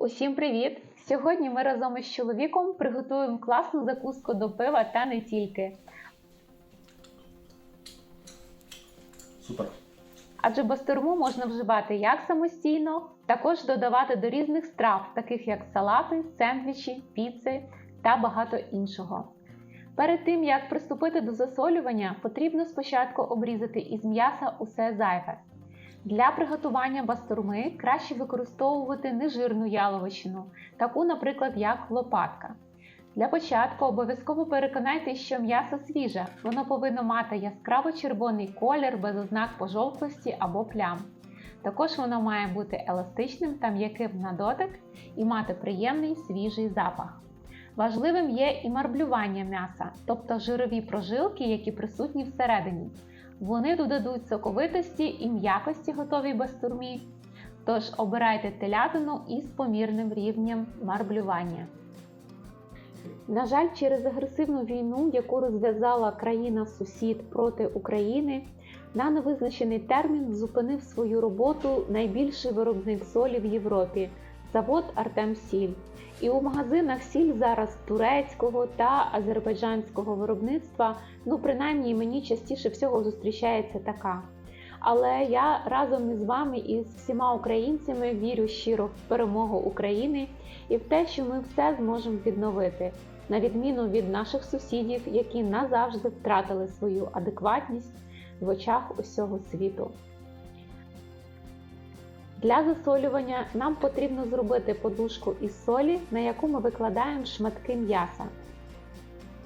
Усім привіт! Сьогодні ми разом із чоловіком приготуємо класну закуску до пива та не тільки. Супер. Адже бастурму можна вживати як самостійно, також додавати до різних страв, таких як салати, сендвічі, піци та багато іншого. Перед тим як приступити до засолювання, потрібно спочатку обрізати із м'яса усе зайве. Для приготування бастурми краще використовувати нежирну яловичину, таку, наприклад, як лопатка. Для початку обов'язково переконайтеся, що м'ясо свіже, воно повинно мати яскраво червоний колір без ознак пожовклості або плям. Також воно має бути еластичним та м'яким на дотик і мати приємний свіжий запах. Важливим є і марблювання м'яса, тобто жирові прожилки, які присутні всередині. Вони додадуть соковитості і м'якості готовій бастурмі. Тож обирайте телятину із помірним рівнем марблювання. На жаль, через агресивну війну, яку розв'язала країна-сусід проти України, на невизначений термін зупинив свою роботу найбільший виробник солі в Європі завод Артем Сіль. І у магазинах сіль зараз турецького та азербайджанського виробництва, ну принаймні мені частіше всього зустрічається така. Але я разом із вами і з всіма українцями вірю щиро в перемогу України і в те, що ми все зможемо відновити, на відміну від наших сусідів, які назавжди втратили свою адекватність в очах усього світу. Для засолювання нам потрібно зробити подушку із солі, на яку ми викладаємо шматки м'яса.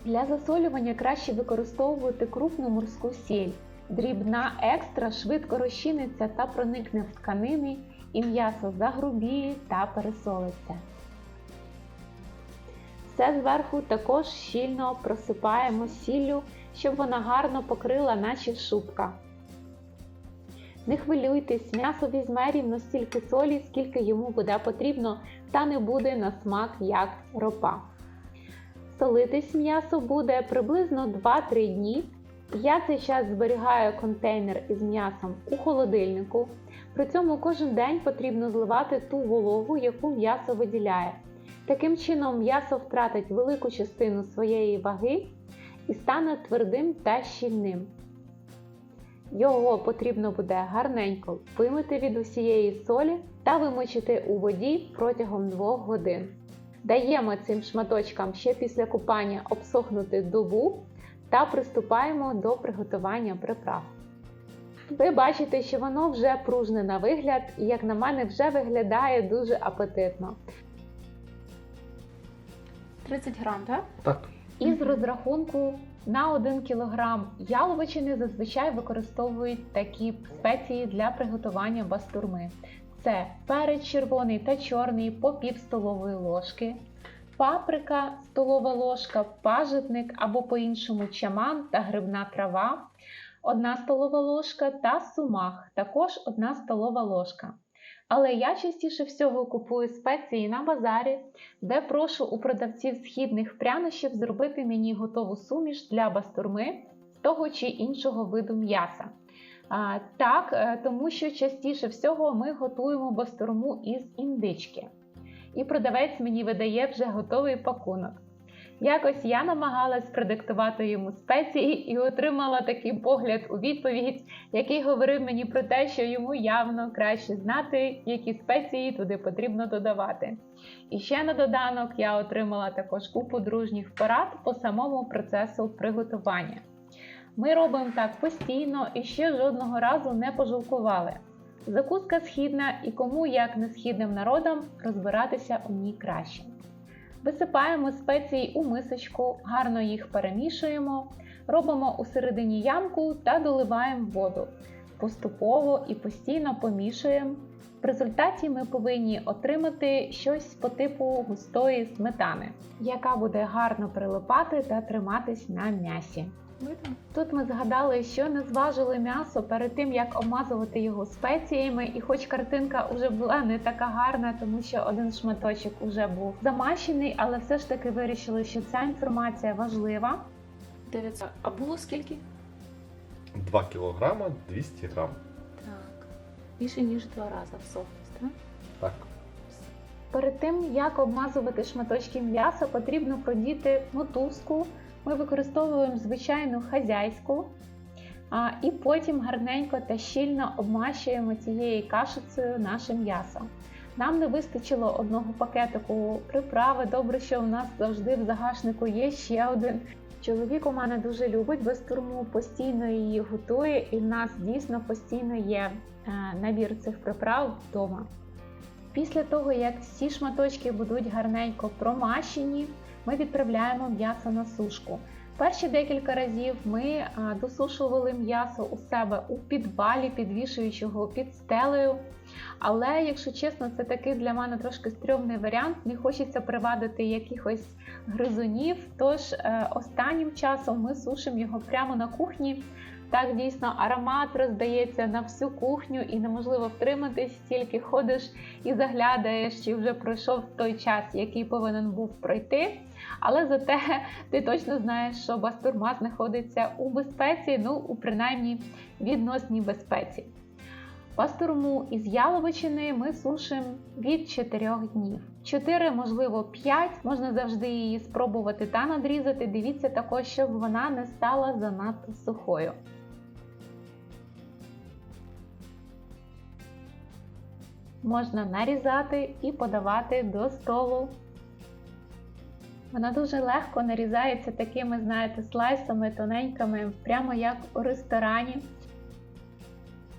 Для засолювання краще використовувати крупну морську сіль. Дрібна екстра швидко розчиниться та проникне в тканини, і м'ясо загрубіє та пересолиться. Все зверху також щільно просипаємо сіллю, щоб вона гарно покрила наче шубка. Не хвилюйтесь, м'ясо візьме рівно стільки солі, скільки йому буде потрібно, та не буде на смак як ропа. Солитись м'ясо буде приблизно 2-3 дні. Я цей час зберігаю контейнер із м'ясом у холодильнику. При цьому кожен день потрібно зливати ту вологу, яку м'ясо виділяє. Таким чином, м'ясо втратить велику частину своєї ваги і стане твердим та щільним. Його потрібно буде гарненько вимити від усієї солі та вимочити у воді протягом 2 годин. Даємо цим шматочкам ще після купання обсохнути добу та приступаємо до приготування приправ. Ви бачите, що воно вже пружне на вигляд і, як на мене, вже виглядає дуже апетитно. 30 грам, так? Так. Із розрахунку на 1 кг яловичини зазвичай використовують такі спеції для приготування бастурми. Це перець червоний та чорний по пів столової ложки, паприка столова ложка, пажитник або по-іншому чаман та грибна трава, 1 столова ложка та сумах, також 1 столова ложка. Але я частіше всього купую спеції на базарі, де прошу у продавців східних прянощів зробити мені готову суміш для бастурми того чи іншого виду м'яса. Так, е, тому що частіше всього ми готуємо бастурму із індички. І продавець мені видає вже готовий пакунок. Якось я намагалась продиктувати йому спеції і отримала такий погляд у відповідь, який говорив мені про те, що йому явно краще знати, які спеції туди потрібно додавати. І ще на доданок я отримала також купу дружніх порад по самому процесу приготування. Ми робимо так постійно і ще жодного разу не пожалкували. Закуска східна і кому, як не східним народам, розбиратися у ній краще. Висипаємо спеції у мисочку, гарно їх перемішуємо, робимо у середині ямку та доливаємо воду. Поступово і постійно помішуємо. В результаті ми повинні отримати щось по типу густої сметани, яка буде гарно прилипати та триматись на м'ясі. Видно? Тут ми згадали, що не зважили м'ясо перед тим, як обмазувати його спеціями, і хоч картинка вже була не така гарна, тому що один шматочок вже був замащений, але все ж таки вирішили, що ця інформація важлива. 900. А було скільки? 2 кілограма 200 грам. Так. Більше ніж два рази всохлость, так? Так. Перед тим, як обмазувати шматочки м'яса, потрібно продіти мотузку. Ми використовуємо звичайну хазяйську, і потім гарненько та щільно обмащуємо цією кашицею наше м'ясо. Нам не вистачило одного пакетику приправи. Добре, що у нас завжди в загашнику є ще один. Чоловік у мене дуже любить бастурму, постійно її готує, і в нас дійсно постійно є е, набір цих приправ вдома. Після того, як всі шматочки будуть гарненько промащені, ми відправляємо м'ясо на сушку. Перші декілька разів ми досушували м'ясо у себе у підвалі, підвішуючи його під стелею. Але, якщо чесно, це такий для мене трошки стрьомний варіант. Не хочеться привадити якихось гризунів. Тож е, останнім часом ми сушимо його прямо на кухні. Так дійсно аромат роздається на всю кухню і неможливо втриматись, тільки ходиш і заглядаєш, чи вже пройшов той час, який повинен був пройти. Але зате ти точно знаєш, що бастурма знаходиться у безпеці, ну у принаймні відносній безпеці. Бастурму із яловичини ми сушимо від 4 днів. 4, можливо, 5, можна завжди її спробувати та надрізати. Дивіться також, щоб вона не стала занадто сухою. Можна нарізати і подавати до столу. Вона дуже легко нарізається такими, знаєте, слайсами тоненькими, прямо як у ресторані.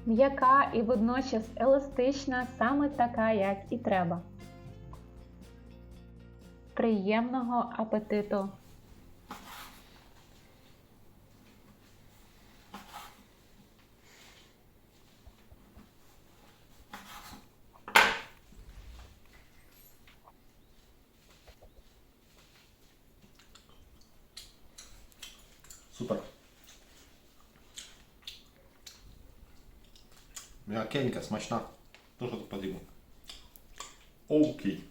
М'яка і водночас еластична, саме така, як і треба. Приємного апетиту! Супер. М'якенька, смачна. Дуже потрібно. Окей.